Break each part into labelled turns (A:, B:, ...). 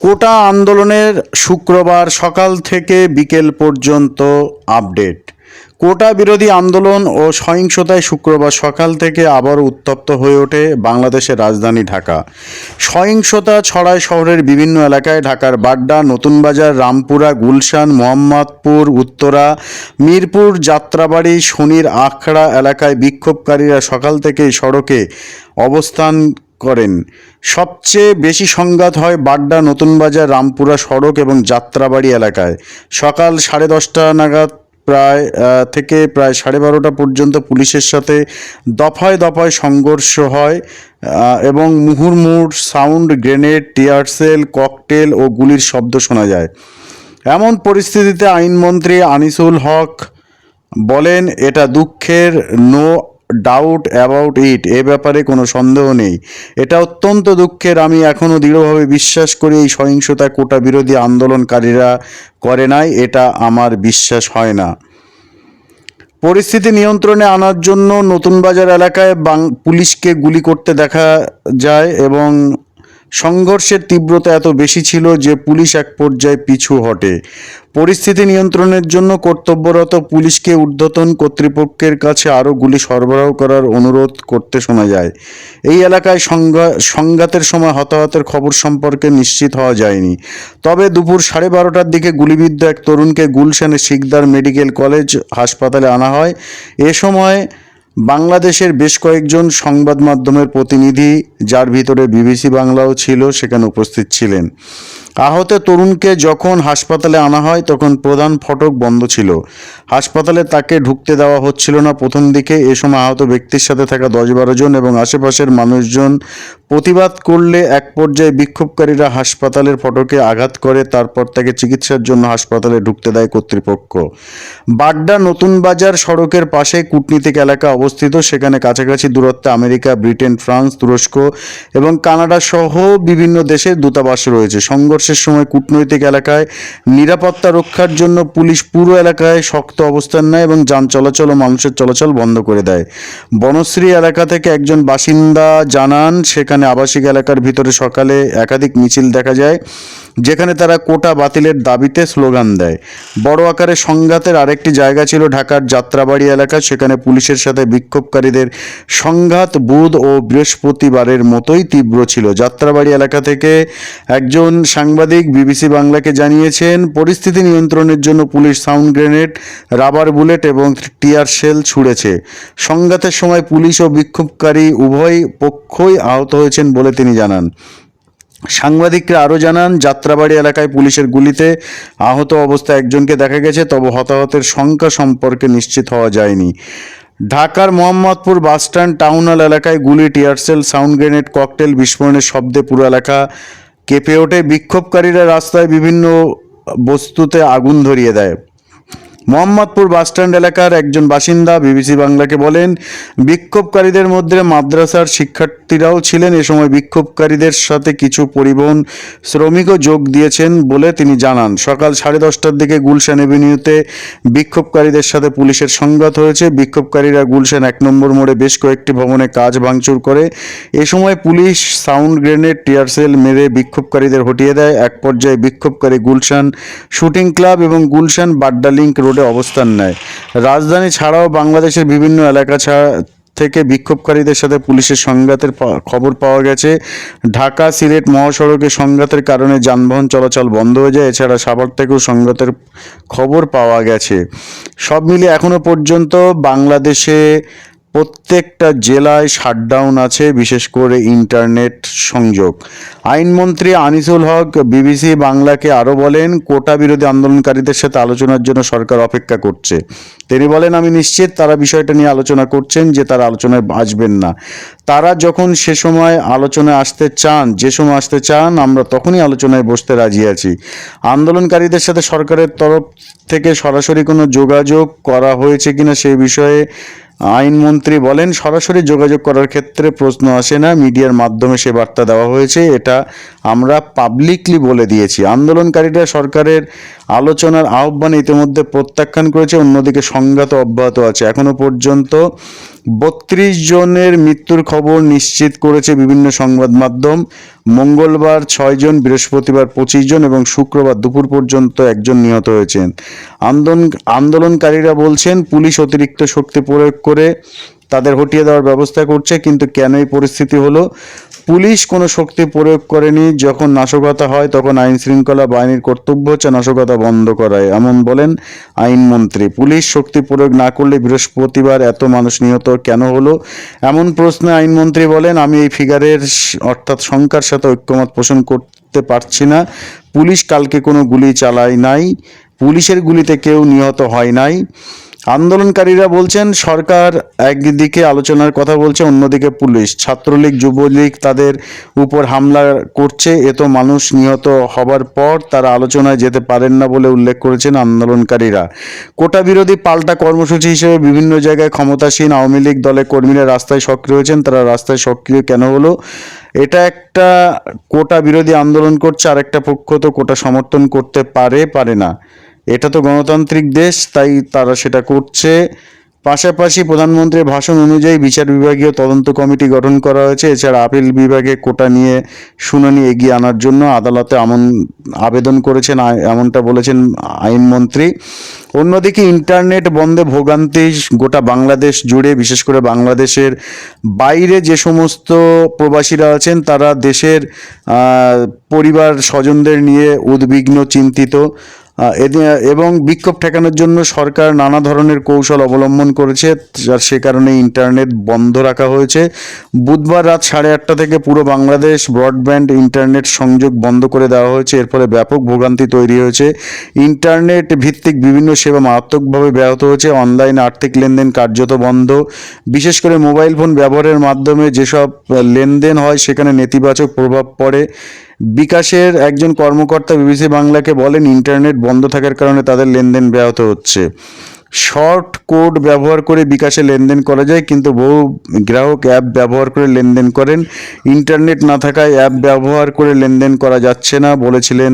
A: কোটা আন্দোলনের শুক্রবার সকাল থেকে বিকেল পর্যন্ত আপডেট। কোটা বিরোধী আন্দোলন ও সহিংসতায় শুক্রবার সকাল থেকে আবার উত্তপ্ত হয়ে ওঠে বাংলাদেশের রাজধানী ঢাকা। সহিংসতা ছড়ায় শহরের বিভিন্ন এলাকায় ঢাকার বাড্ডা নতুন বাজার রামপুরা, গুলশান, মোহাম্মদপুর, উত্তরা, মিরপুর, যাত্রাবাড়ি, শনির আখড়া এলাকায় বিক্ষোভকারীরা সকাল থেকেই সড়কে অবস্থান করেন। সবচেয়ে বেশি সংঘাত হয় বাড্ডা নতুন বাজার, রামপুরা সড়ক এবং যাত্রাবাড়ি এলাকায়। সকাল সাড়ে দশটা নাগাদ প্রায় থেকে প্রায় সাড়ে বারোটা পর্যন্ত পুলিশের সাথে দফায় দফায় সংঘর্ষ হয় এবং মুহুর্মুহুর sound, grenade tear shell cocktail ও গুলির শব্দ শোনা যায়। এমন পরিস্থিতিতে আইনমন্ত্রী আনিসুল হক বলেন, এটা দুঃখের, নো ডাউট অ্যাবাউট ইট এ ব্যাপারে কোনো সন্দেহ নেই। এটা অত্যন্ত দুঃখের, আমি এখনও দৃঢ়ভাবে বিশ্বাস করি এই সহিংসতা কোটা বিরোধী আন্দোলনকারীরা করে নাই, এটা আমার বিশ্বাস হয় না। পরিস্থিতি নিয়ন্ত্রণে আনার জন্য নতুন বাজার এলাকায় বাং- পুলিশকে গুলি করতে দেখা যায় এবং সংঘর্ষের তীব্রতা এত বেশি ছিল যে পুলিশ এক পর্যায়ে পিছু হটে। পরিস্থিতি নিয়ন্ত্রণের জন্য কর্তব্যরত পুলিশকে ঊর্ধ্বতন কর্তৃপক্ষের কাছে আরও গুলি সরবরাহ করার অনুরোধ করতে শোনা যায়। এই এলাকায় সংঘা- সংঘাতের সময় হতাহতের খবর সম্পর্কে নিশ্চিত হওয়া যায়নি। তবে দুপুর সাড়ে বারোটার দিকে গুলিবিদ্ধ এক তরুণকে গুলশানের শিকদার মেডিকেল কলেজ হাসপাতালে আনা হয়। এ সময় বাংলাদেশের বেশ কয়েকজন সংবাদ মাধ্যমের প্রতিনিধি, যার ভিতরে বিবিসি বাংলাও ছিল, সেখানে উপস্থিত ছিলেন। আহত তরুণকে যখন হাসপাতালে আনা হয়, তখন প্রধান ফটক বন্ধ ছিল। হাসপাতালে তাকে ঢুকতে দেওয়া হচ্ছিল না। প্রথম দিকে এ সময় আহত ব্যক্তির সাথে থাকা দশ বারো জন এবং আশেপাশের মানুষজন প্রতিবাদ করলে এক পর্যায়ে বিক্ষোভকারীরা হাসপাতালের ফটকে আঘাত করে, তারপর তাকে চিকিৎসার জন্য হাসপাতালে ঢুকতে দেয় কর্তৃপক্ষ। বাড্ডা নতুন বাজার সড়কের পাশে কূটনীতিক এলাকা অবস্থিত। সেখানে কাছাকাছি দূরত্বে আমেরিকা, ব্রিটেন, ফ্রান্স, তুরস্ক এবং কানাডা সহ বিভিন্ন দেশের দূতাবাস রয়েছে। সংঘর্ষের সময় কূটনৈতিক এলাকায় নিরাপত্তা রক্ষার জন্য পুলিশ পুরো এলাকায় শক্ত অবস্থান নেয় এবং যান চলাচল ও মানুষের চলাচল বন্ধ করে দেয়। বনশ্রী এলাকা থেকে একজন বাসিন্দা জানান, সেখানে আবাসিক এলাকার ভিতরে সকালে একাধিক মিছিল দেখা যায়। যেখানে তারা কোটা বাতিলের দাবিতে স্লোগান দেয়। বড় আকারে সংঘাতের আরেকটি জায়গা ছিল ঢাকার যাত্রাবাড়ি এলাকা, সেখানে পুলিশের সাথে বিক্ষোভকারীদের সংঘাত বুধ ও বৃহস্পতিবারের মতোই তীব্র ছিল। যাত্রাবাড়ি এলাকা থেকে একজন সাংবাদিক বিবিসি বাংলাকে জানিয়েছেন, পরিস্থিতি নিয়ন্ত্রণের জন্য police sound grenade, rubber bullet এবং টিয়ার শেল ছুড়েছে। সংঘাতের সময় পুলিশ ও বিক্ষোভকারী উভয় পক্ষই আহত হয়েছেন বলে তিনি জানান। সাংবাদিকরা আরও জানান, যাত্রাবাড়ি এলাকায় পুলিশের গুলিতে আহত অবস্থায় একজনকে দেখা গেছে, তবে হতাহতের সংখ্যা সম্পর্কে নিশ্চিত হওয়া যায়নি। ঢাকার মোহাম্মদপুর বাসস্ট্যান্ড টাউন হল এলাকায় গুলি টিয়ারসেল সাউন্ড গ্রেনেড, ককটেল, বিস্ফোরণের শব্দে পুরো এলাকা কেঁপে ওঠে। বিক্ষোভকারীরা রাস্তায় বিভিন্ন বস্তুতে আগুন ধরিয়ে দেয়। মোহাম্মদপুর বাসস্ট্যান্ড এলাকার একজন বাসিন্দা বিবিসি বাংলাকে বলেন, বিক্ষোভকারীদের মধ্যে মাদ্রাসার শিক্ষার্থীরাও ছিলেন। এ সময় বিক্ষোভকারীদের সাথে কিছু পরিবহন শ্রমিকও যোগ দিয়েছেন বলে তিনি জানান। সকাল সাড়ে দশটার দিকে গুলশান এভিনিউতে বিক্ষোভকারীদের সাথে পুলিশের সংঘাত হয়েছে। বিক্ষোভকারীরা গুলশান এক নম্বর মোড়ে বেশ কয়েকটি ভবনে কাজ ভাঙচুর করে। এ সময় পুলিশ সাউন্ড গ্রেনেড টিয়ারসেল মেরে বিক্ষোভকারীদের হটিয়ে দেয়। এক পর্যায়ে বিক্ষোভকারী গুলশান শুটিং ক্লাব এবং গুলশান বাড্ডা লিংক রোডে অবস্থান নেয়। রাজধানী ছাড়াও বাংলাদেশের বিভিন্ন এলাকা ছাড়া থেকে বিক্ষোভকারীদের সাথে পুলিশের সংঘাতের খবর পাওয়া গেছে। ঢাকা সিলেট মহাসড়কে সংঘাতের কারণে যানবাহন চলাচল বন্ধ হয়ে যায়। এছাড়া সাভার থেকেও সংঘাতের খবর পাওয়া গেছে। সব মিলিয়ে এখনও পর্যন্ত বাংলাদেশে প্রত্যেকটা জেলায় শাটডাউন আছে, বিশেষ করে ইন্টারনেট সংযোগ। আইনমন্ত্রী আনিসুল হক বিবিসি বাংলাকে আরও বলেন, কোটা বিরোধী আন্দোলনকারীদের সাথে আলোচনার জন্য সরকার অপেক্ষা করছে। তিনি বলেন, আমি নিশ্চিত তারা বিষয়টা নিয়ে আলোচনা করছেন যে তারা আলোচনায় আসবেন না। তারা যখন সে সময় আলোচনায় আসতে চান, যে সময় আসতে চান, আমরা তখনই আলোচনায় বসতে রাজি আছি। আন্দোলনকারীদের সাথে সরকারের তরফ থেকে সরাসরি কোনো যোগাযোগ করা হয়েছে কিনা সেই বিষয়ে আইনমন্ত্রী বলেন, সরাসরি যোগাযোগ করার ক্ষেত্রে প্রশ্ন আসে না। মিডিয়ার মাধ্যমে সে বার্তা দেওয়া হয়েছে। এটা আমরা পাবলিকলি বলে দিয়েছি। আন্দোলনকারীরা সরকারের আলোচনার আহ্বান ইতিমধ্যে প্রত্যাখ্যান করেছে, অন্যদিকে সংঘাত অব্যাহত আছে। এখনও পর্যন্ত বত্রিশ জনের মৃত্যুর খবর নিশ্চিত করেছে বিভিন্ন সংবাদ মাধ্যম। মঙ্গলবার ছয়জন বৃহস্পতিবার পঁচিশ জন এবং শুক্রবার দুপুর পর্যন্ত একজন নিহত হয়েছেন। আন্দোলন, আন্দোলনকারীরা বলছেন, পুলিশ অতিরিক্ত শক্তি প্রয়োগ করে তাদের হটিয়ে দেওয়ার ব্যবস্থা করছে, কিন্তু কেন এই পরিস্থিতি হলো? পুলিশ কোনো শক্তি প্রয়োগ করেনি। যখন নাশকতা হয়, তখন আইন শৃঙ্খলা বাহিনীর কর্তব্য হচ্ছে নাশকতা বন্ধ করায় এমন বলেন আইনমন্ত্রী পুলিশ শক্তি প্রয়োগ না করলে বৃহস্পতিবার এত মানুষ নিহত কেন হলো? এমন প্রশ্নে আইনমন্ত্রী বলেন, আমি এই ফিগারের অর্থাৎ সংখ্যার সাথে ঐক্যমত পোষণ করতে পারছি না। পুলিশ কালকে কোনো গুলি চালায় নাই। পুলিশের গুলিতে কেউ নিহত হয় নাই। আন্দোলনকারীরা বলছেন, সরকার একদিকে আলোচনার কথা বলছে, অন্যদিকে পুলিশ। ছাত্রলীগ, যুবলীগ তাদের উপর হামলা করছে এত মানুষ নিহত হবার পর তারা আলোচনায় যেতে পারেন না বলে উল্লেখ করেছেন আন্দোলনকারীরা। কোটা বিরোধী পাল্টা কর্মসূচি হিসেবে বিভিন্ন জায়গায় ক্ষমতাসীন আওয়ামী লীগ দলের কর্মীরা রাস্তায় সক্রিয় হয়েছেন, তারা রাস্তায় সক্রিয় কেন হলো? এটা একটা কোটা বিরোধী আন্দোলন করছে আর একটা পক্ষ তো কোটা সমর্থন করতে পারে পারে না। এটা তো গণতান্ত্রিক দেশ, তাই তারা সেটা করছে। পাশাপাশি প্রধানমন্ত্রীর ভাষণ অনুযায়ী বিচার বিভাগীয় তদন্ত কমিটি গঠন করা হয়েছে। এছাড়া আপিল বিভাগে কোটা নিয়ে শুনানি এগিয়ে আনার জন্য আদালতে আমন, আবেদন করেছেন এমনটা বলেছেন আইনমন্ত্রী। অন্যদিকে ইন্টারনেট বন্ধে ভোগান্তি গোটা বাংলাদেশ জুড়ে, বিশেষ করে বাংলাদেশের বাইরে যে সমস্ত প্রবাসীরা আছেন, তারা দেশের পরিবার স্বজনদের নিয়ে উদ্বিগ্ন, চিন্তিত। এবং বিক্ষোভ ঠেকানোর জন্য সরকার নানা ধরনের কৌশল অবলম্বন করেছে, যার সে কারণে ইন্টারনেট বন্ধ রাখা হয়েছে। বুধবার রাত সাড়ে আটটা থেকে পুরো বাংলাদেশ ব্রডব্যান্ড ইন্টারনেট সংযোগ বন্ধ করে দেওয়া হয়েছে। এর ফলে ব্যাপক ভোগান্তি তৈরি হয়েছে। ইন্টারনেট ভিত্তিক বিভিন্ন সেবা মারাত্মকভাবে ব্যাহত হয়েছে। অনলাইন আর্থিক লেনদেন কার্যত বন্ধ। বিশেষ করে মোবাইল ফোন ব্যবহারের মাধ্যমে যেসব লেনদেন হয়, সেখানে নেতিবাচক প্রভাব পড়ে। বিকাশের একজন কর্মকর্তা বিবিসি বাংলাকে বলেন, ইন্টারনেট বন্ধ থাকার কারণে তাদের লেনদেন ব্যাহত হচ্ছে। শর্ট কোড ব্যবহার করে বিকাশে লেনদেন করা যায়, কিন্তু বহু গ্রাহক অ্যাপ ব্যবহার করে লেনদেন করেন। ইন্টারনেট না থাকায় অ্যাপ ব্যবহার করে লেনদেন করা যাচ্ছে না, বলেছিলেন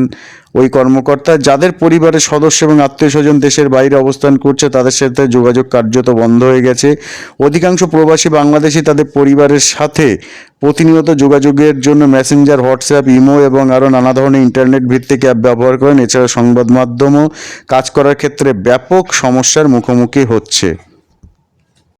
A: ওই কর্মকর্তা, যাদের পরিবারের সদস্য এবং আত্মীয় স্বজন দেশের বাইরে অবস্থান করছে, তাদের সাথে যোগাযোগ কার্যত বন্ধ হয়ে গেছে। অধিকাংশ প্রবাসী বাংলাদেশি তাদের পরিবারের সাথে প্রতিনিয়ত যোগাযোগের জন্য মেসেঞ্জার, হোয়াটসঅ্যাপ, ইমো এবং আরও নানা ধরনের ইন্টারনেট ভিত্তিক অ্যাপ ব্যবহার করেন। এছাড়া সংবাদ মাধ্যমও কাজ করার ক্ষেত্রে ব্যাপক সমস্যার মুখোমুখি হচ্ছে।